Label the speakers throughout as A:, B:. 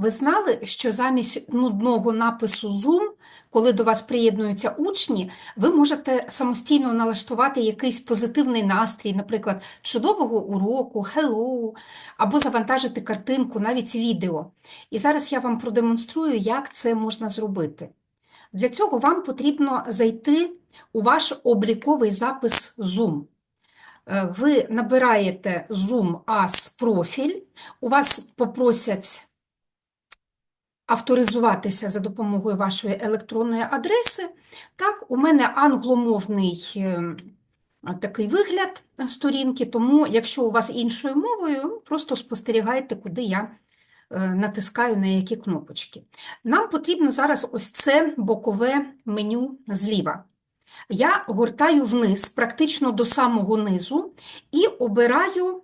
A: Ви знали, що замість нудного напису Zoom, коли до вас приєднуються учні, ви можете самостійно налаштувати якийсь позитивний настрій, наприклад, чудового уроку, hello, або завантажити картинку, навіть відео. І зараз я вам продемонструю, як це можна зробити. Для цього вам потрібно зайти у ваш обліковий запис Zoom. Е, Ви набираєте Zoom as профіль, у вас попросять авторизуватися за допомогою вашої електронної адреси. Так, у мене англомовний е, такий вигляд сторінки, тому якщо у вас іншою мовою, просто спостерігайте, куди я е, натискаю на які кнопочки. Нам потрібно зараз ось це бокове меню зліва. Я гортаю вниз, практично до самого низу, і обираю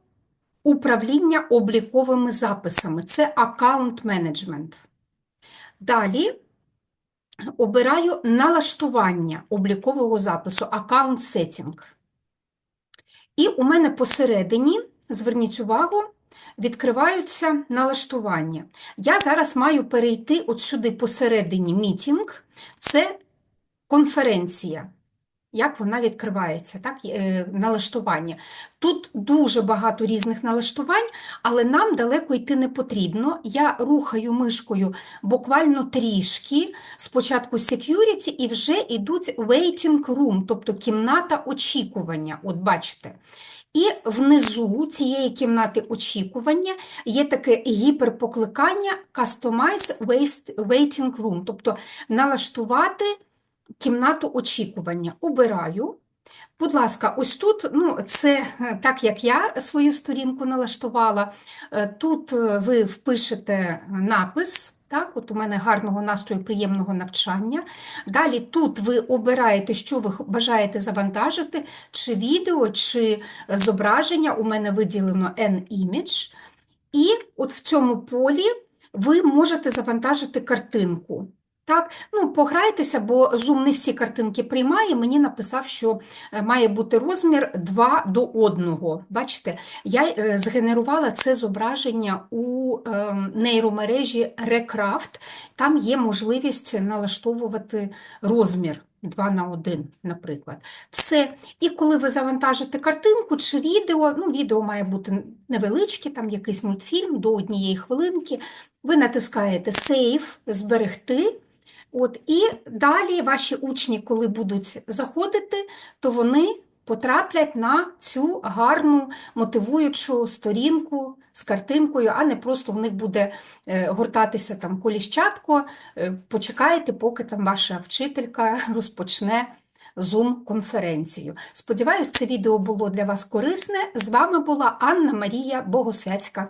A: управління обліковими записами. Це аккаунт менеджмент. Далі обираю налаштування облікового запису, аккаунт Setting. І у мене посередині, зверніть увагу, відкриваються налаштування. Я зараз маю перейти от сюди посередині мітінг, це конференція. Як вона відкривається, так? е, налаштування. Тут дуже багато різних налаштувань, але нам далеко йти не потрібно. Я рухаю мишкою буквально трішки, спочатку security, і вже йдуть waiting room, тобто кімната очікування. От бачите. І внизу цієї кімнати очікування є таке гіперпокликання Customize Waiting Room, тобто налаштувати кімнату очікування. Обираю. Будь ласка, ось тут, ну, це е, так, як я свою сторінку налаштувала. Е, Тут е, ви впишете напис. Так, от у мене гарного настрою, приємного навчання. Далі тут ви обираєте, що ви бажаєте завантажити, чи відео, чи зображення. У мене виділено N-image. І от в цьому полі ви можете завантажити картинку. Так, ну пограйтеся, бо Zoom не всі картинки приймає. Мені написав, що е, має бути розмір 2 до 1. Бачите, я е, згенерувала це зображення у е, нейромережі Recraft. Там є можливість налаштовувати розмір 2 на 1, наприклад. Все. І коли ви завантажите картинку чи відео, ну, відео має бути невеличке, там якийсь мультфільм до однієї хвилинки, ви натискаєте Save, зберегти. От, і далі ваші учні, коли будуть заходити, то вони потраплять на цю гарну мотивуючу сторінку з картинкою, а не просто в них буде е, гортатися там коліщатко. Е, Почекайте, поки там ваша вчителька розпочне Zoom-конференцію. Сподіваюсь, це відео було для вас корисне. З вами була Анна Марія Богосвяцька.